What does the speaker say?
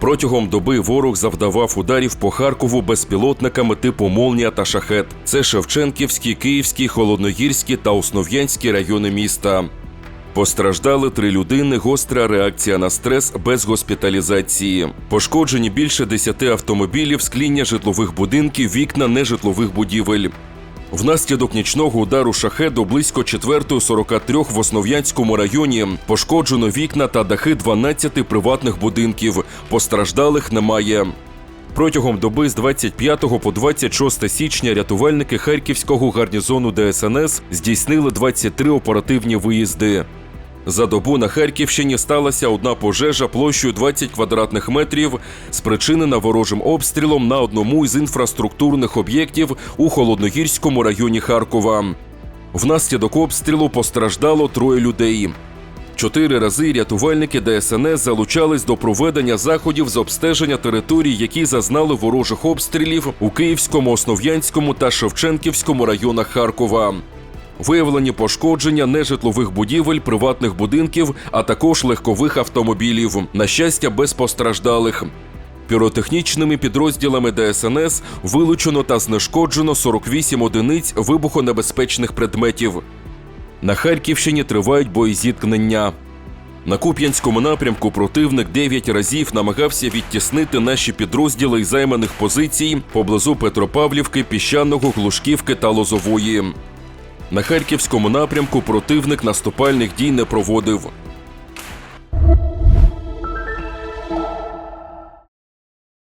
Протягом доби ворог завдавав ударів по Харкову безпілотниками типу Молнія та Шахет. Це Шевченківський, Київський, Холодногірський та Основ'янський райони міста. Постраждали три людини, гостра реакція на стрес без госпіталізації. Пошкоджені більше десяти автомобілів, скління житлових будинків, вікна нежитлових будівель. Внаслідок нічного удару шахеду близько 4.43 в Основ'янському районі пошкоджено вікна та дахи 12 приватних будинків. Постраждалих немає. Протягом доби з 25 по 26 січня рятувальники Харківського гарнізону ДСНС здійснили 23 оперативні виїзди. За добу на Харківщині сталася одна пожежа площею 20 квадратних метрів, спричинена ворожим обстрілом на одному із інфраструктурних об'єктів у Холодногірському районі Харкова. Внаслідок обстрілу постраждало троє людей. Чотири рази рятувальники ДСНС залучались до проведення заходів з обстеження територій, які зазнали ворожих обстрілів у Київському, Основ'янському та Шевченківському районах Харкова. Виявлені пошкодження нежитлових будівель, приватних будинків, а також легкових автомобілів. На щастя, без постраждалих. Піротехнічними підрозділами ДСНС вилучено та знешкоджено 48 одиниць вибухонебезпечних предметів. На Харківщині тривають боєзіткнення. На Куп'янському напрямку противник 9 разів намагався відтіснити наші підрозділи із займаних позицій поблизу Петропавлівки, Піщаного, Глушківки та Лозової. На Харківському напрямку противник наступальних дій не проводив.